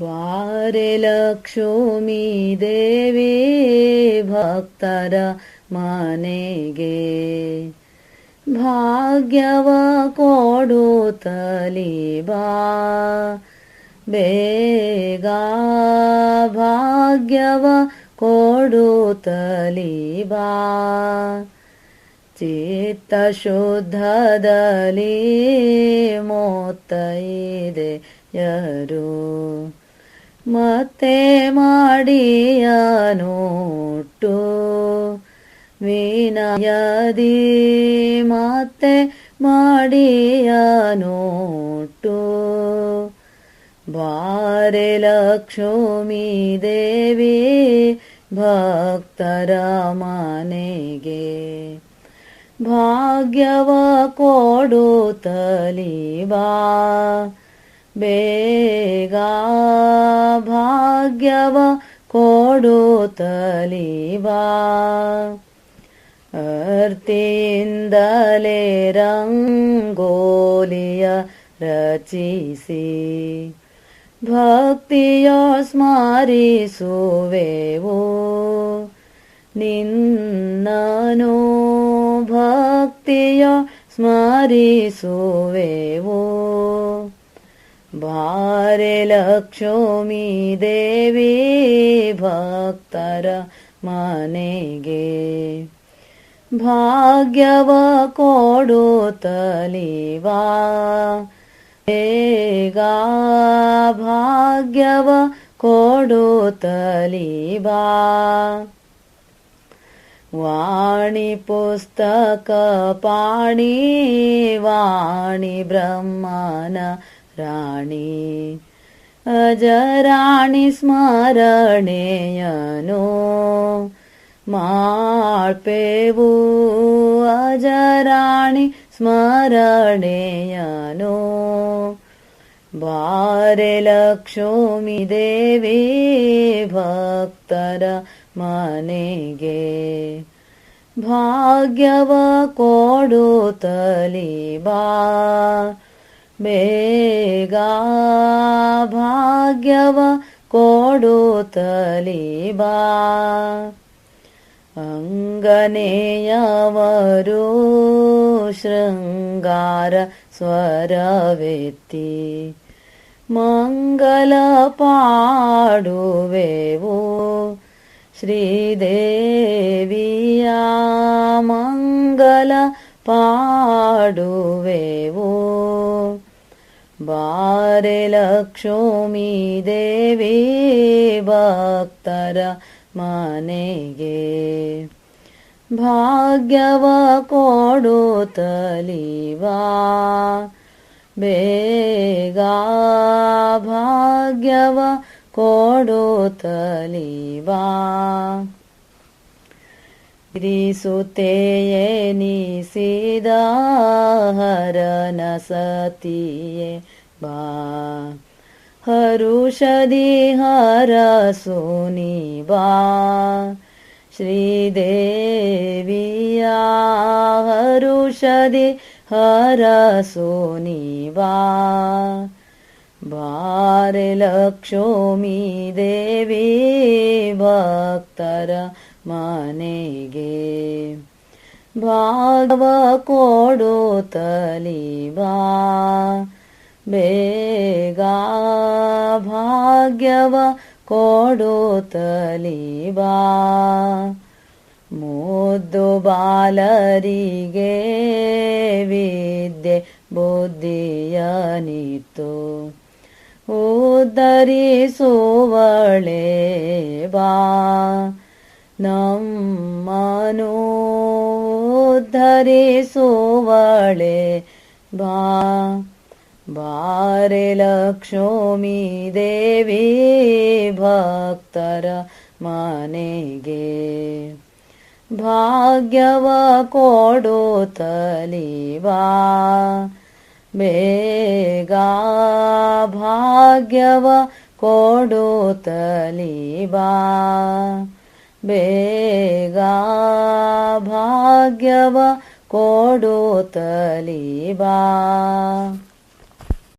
ಬಾರೆ ಲಕ್ಷ್ಮೀ ದೇವಿ ಭಕ್ತರ ಮನೆಗೆ. ಭಾಗ್ಯವ ಕೊಡುತ್ತಲಿ ಬಾ, ಬೇಗ ಭಾಗ್ಯವ ಕೊಡುತ್ತಲಿ ಬಾ. ಚಿತ್ತ ಶುದ್ಧದಲ್ಲಿ ಮೊತ್ತೈದೆಯರು ಮತ್ತೆ ಮಾಡಿಯ ನೋಟು ವಿನಯದಿ ಮತ್ತೆ ಮಾಡಿಯ ನೋಟು ಬಾರೆ ಲಕ್ಷ್ಮೀ ದೇವಿ ಭಕ್ತರ ಮನೆಗೆ. ಭಾಗ್ಯವ ಕೊಡುತ್ತಲಿ ಬಾ ಬೇಗ ಭಾಗ್ಯವ ಕೊಡುತ್ತಲಿ ಬಾ ಅರ್ತಿಯಿಂದಲೇ ರಂಗೋಲಿಯ ರಚಿಸಿ. ಭಕ್ತಿಯ ಸ್ಮರಿಸುವೆವು. ನಿನ್ನನು ಭಕ್ತಿಯ ಸ್ಮರಿಸುವೆವು. भारे लक्ष्ोमी देवी भक्तर मनेगे भाग्यव कोडुतलिवा भग्यव कोडुतलिवाणी पुस्तकपाणि वाणी ब्रह्मान ರಾಣಿ ಅಜರಾಣಿ ಸ್ಮರಣೆಯನು. ಮಾಡ್ಪೇವು ಅಜರಾಣಿ ಸ್ಮರಣೆಯನು. ಬಾರೆ ಲಕ್ಷ್ಮಿ ದೇವಿ ಭಕ್ತರ ಮನೆಗೆ ಭಾಗ್ಯವ ಕೊಡುತ್ತಲಿ ಬಾ ಬೇಗ ಭಾಗ್ಯವ ಕೊಡುತ್ತಲಿ ಬಾ. ಅಂಗನೆಯವರು ಶೃಂಗಾರ ಸ್ವರವೆತ್ತಿ. ಮಂಗಲ ಪಾಡುವೆವು ಶ್ರೀದೇವಿಯ ಮಂಗಲ ಪಾಡುವೆವು ಬಾರೆ ಲಕ್ಷ್ಮೀ ದೇವಿ ಭಕ್ತರ ಮನೆಗೆ ಭಾಗ್ಯವ ಕೊಡುತ್ತಲಿ ಬಾ ಬೇಗ ಭಾಗ್ಯವ ಕೊಡುತ್ತಲಿ त्रिसुते निषिदाहरन निसीदा हरनसतीये वा। हरुषदि हरसोनि वा श्रीदेव्या हरुषदि हरसोनि वा वारिलक्ष्मी देवी वक्तर ಮನೆಗೆ ಭಾಗವ ಕೊಡುತ್ತಲಿ ಬಾ ಬೇಗ ಭಾಗ್ಯವ ಕೊಡುತ್ತಲಿ ಬಾ ಮುದ್ದು ಬಾಲರಿಗೆ ವಿದ್ಯೆ ಬುದ್ಧಿಯನಿತು ಉದ್ದರಿಸುವಳೆ ಬಾ. ನಮ್ಮನು ಉದ್ಧರಿಸುವಳೆ ಬಾ, ಬಾರೆ ಲಕ್ಷ್ಮಿ ದೇವಿ ಭಕ್ತರ ಮನೆಗೆ. ಭಾಗ್ಯವ ಕೊಡುತ್ತಲಿ ಬಾ ಬೇಗ ಭಾಗ್ಯವ ಕೊಡುತ್ತಲಿ ಬಾ ಬೇಗ ಭಾಗ್ಯವ ಕೊಡೋ ಬಾ.